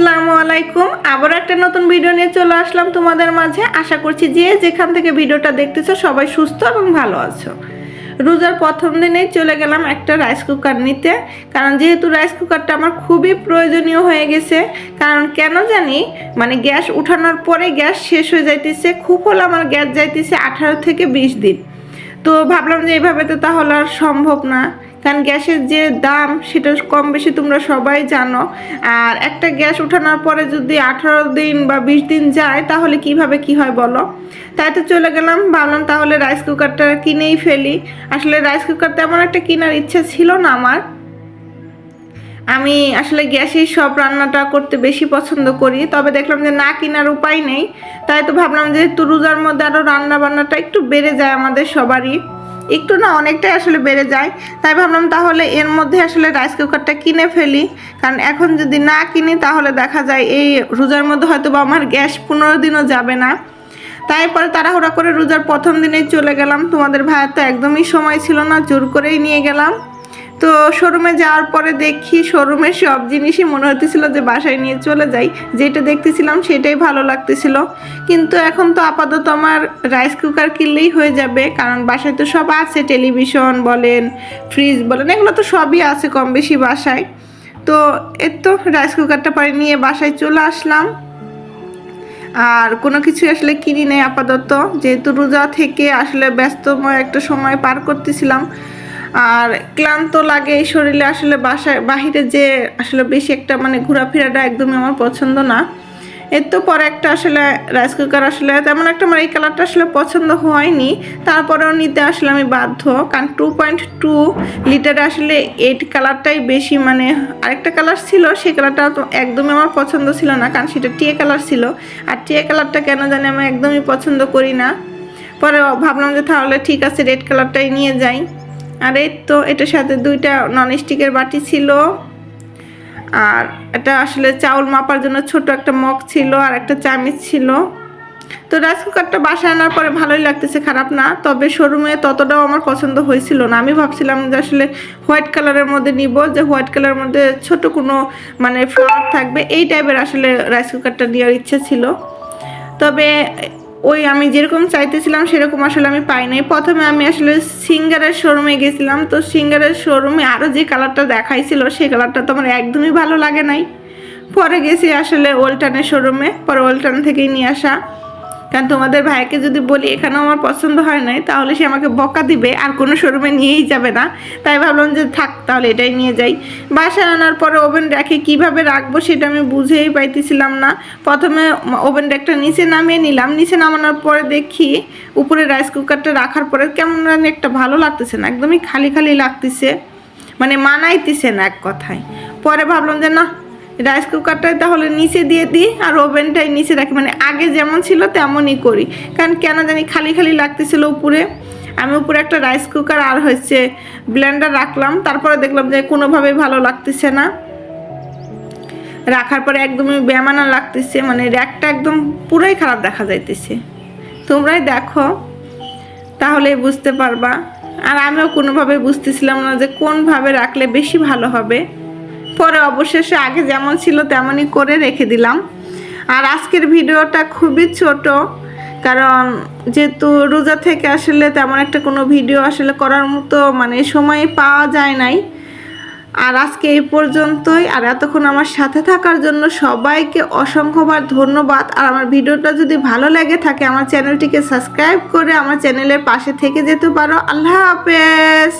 আসসালামু আলাইকুম। আবার একটা নতুন ভিডিও নিয়ে চলে আসলাম তোমাদের মাঝে। আশা করছি যে যেখান থেকে ভিডিওটা দেখতেছো সবাই সুস্থ এবং ভালো আছো। রোজার প্রথম দিনেই চলে গেলাম একটা রাইস কুকার নিতে। কারণ যেহেতু রাইস কুকারটা আমার খুবই প্রয়োজনীয় হয়ে গেছে, কারণ কেন জানি মানে গ্যাস উঠানোর পরে গ্যাস শেষ হয়ে যাইতেছে, খুব হলে আমার গ্যাস যাইতেছে আঠারো থেকে বিশ দিন। তো ভাবলাম যে এইভাবে তো তাহলে আর সম্ভব না। কারণ গ্যাসের যে দাম, সেটা কম বেশি তোমরা সবাই জানো। আর একটা গ্যাস উঠানোর পরে যদি আঠারো দিন বা বিশ দিন যায়, তাহলে কীভাবে কি হয় বলো? তাই তো চলে গেলাম, ভাবলাম তাহলে রাইস কুকারটা কিনেই ফেলি। আসলে রাইস কুকার তেমন একটা কেনার ইচ্ছা ছিল না আমার। আমি আসলে গ্যাসেই সব রান্নাটা করতে বেশি পছন্দ করি, তবে দেখলাম যে না কেনার উপায় নেই। তাই তো ভাবলাম যে রোজার মধ্যে আরও রান্না বান্নাটা একটু বেড়ে যায় আমাদের সবারই। একটু না অনেকটাই আসলে বেড়ে যায়। তাই ভাবলাম তাহলে এর মধ্যে আসলে রাইস কুকারটা কিনে ফেলি। কারণ এখন যদি না কিনি তাহলে দেখা যায় এই রোজার মধ্যে হয়তো বা আমার গ্যাস পনেরো দিনও যাবে না। তাই পরে তাড়াহুড়া করে রোজার প্রথম দিনেই চলে গেলাম। তোমাদের ভাইয়ের তো একদমই সময় ছিল না, জোর করেই নিয়ে গেলাম। তো শোরুমে যাওয়ার পরে দেখি শোরুমের সব জিনিসই মনে হতেছিল যে বাসায় নিয়ে চলে যাই। যেটা দেখতেছিলাম সেটাই ভালো লাগতেছিল। কিন্তু এখন তো আপাতত আমার রাইস কুকার কিনলেই হয়ে যাবে। কারণ বাসায় তো সব আছে টেলিভিশন বলেন ফ্রিজ বলেন, এগুলো তো সবই আছে কম বেশি বাসায়। তো এর তো রাইস কুকারটা পরে নিয়ে বাসায় চলে আসলাম। আর কোনো কিছু আসলে কিনি নেই আপাতত। যেহেতু রোজা থেকে আসলে ব্যস্তময় একটা সময় পার করতেছিলাম। আর ক্লান্ত লাগে এই শরীরে আসলে বাসায়, বাহিরে যে আসলে বেশি একটা মানে ঘোরাফেরাটা একদমই আমার পছন্দ না। এর তো পরে একটা আসলে রাইস কুকার আসলে তেমন একটা আমার এই কালারটা আসলে পছন্দ হয়নি। তারপরেও নিতে আসলে আমি বাধ্য। কারণ টু পয়েন্ট টু লিটারে আসলে এইট কালারটাই বেশি মানে আরেকটা কালার ছিল, সেই কালারটা তো একদমই আমার পছন্দ ছিল না, কারণ সেটা টিয়ে কালার ছিল। আর টিয়ে কালারটা কেন জানি আমি একদমই পছন্দ করি না। পরে ভাবলাম যে তাহলে ঠিক আছে রেড কালারটাই নিয়ে যাই। আর এই তো এটার সাথে দুইটা নন স্টিকের বাটি ছিল। আর এটা আসলে চাউল মাপার জন্য ছোট একটা মগ ছিল আর একটা চামিচ ছিল। তো রাইস কুকারটা বাসায় আনার পরে ভালোই লাগতেছে, খারাপ না। তবে শোরুমে ততটাও আমার পছন্দ হয়েছিল না। আমি ভাবছিলাম যে আসলে হোয়াইট কালারের মধ্যে নিব, যে হোয়াইট কালারের মধ্যে ছোট কোনো মানে ফ্লাওয়ার থাকবে। এই টাইপের আসলে রাইস কুকারটা নেওয়ার ইচ্ছা ছিল। তবে ওই আমি যেরকম চাইতেছিলাম সেরকম আসলে আমি পাই নাই। প্রথমে আমি আসলে সিঙ্গারের শোরুমে গেছিলাম। তো সিঙ্গারের শোরুমে আরও যে কালারটা দেখাইছিল সেই কালারটা তো আমার একদমই ভালো লাগে নাই। পরে গেছি আসলে ওল্টানের শোরুমে পরে ওল্টান থেকেই নিয়ে আসা। কারণ তোমাদের ভাইকে যদি বলি, এখানেও আমার পছন্দ হয় নাই, তাহলে সে আমাকে বকা দিবে, আর কোনো শোরুমে নিয়েই যাবে না। তাই ভাবলাম যে থাক, তাহলে এটাই নিয়ে যাই। বাসায় আনার পরে ওভেন রেখে কীভাবে রাখব সেটা আমি বুঝেই পাইতেছিলাম না। প্রথমে ওভেন রেকটা নিচে নামিয়ে নিলাম। নিচে নামানোর পরে দেখি উপরে রাইস কুকারটা রাখার পরে কেমন একটা ভালো লাগতেছে না, একদমই খালি খালি লাগতেছে। মানে মানাইতেছে না এক কথায়। পরে ভাবলাম যে না রাইস কুকারটাই তাহলে নিচে দিয়ে দিই আর ওভেনটাই নিচে রাখি। মানে আগে যেমন ছিল তেমনই করি। কারণ কেন জানি খালি খালি লাগতেছিল উপরে। আমি উপরে একটা রাইস কুকার আর হচ্ছে ব্লেন্ডার রাখলাম। তারপরে দেখলাম যে কোনোভাবেই ভালো লাগতেছে না। রাখার পরে একদমই বেমানা লাগতেছে। মানে র্যাকটা একদম পুরাই খারাপ দেখা যাইতেছে। তোমরাই দেখো তাহলেই বুঝতে পারবা। আর আমিও কোনোভাবে বুঝতেছিলাম না যে কোনভাবে রাখলে বেশি ভালো হবে। পরে অবশেষে আগে যেমন ছিল তেমনই করে রেখে দিলাম। আর আজকের ভিডিওটা খুবই ছোট, কারণ যেহেতু রোজা থেকে আসলে তেমন একটা কোনো ভিডিও আসলে করার মতো মানে সময় পাওয়া যায় নাই। আর আজকে এই পর্যন্তই, আর এতক্ষণ আমার সাথে থাকার জন্য সবাইকে অসংখ্যবার ধন্যবাদ। আর আমার ভিডিওটা যদি ভালো লেগে থাকে, আমার চ্যানেলটিকে সাবস্ক্রাইব করে আমার চ্যানেলের পাশে থেকে যেতে পারো। আল্লাহ হাফেজ!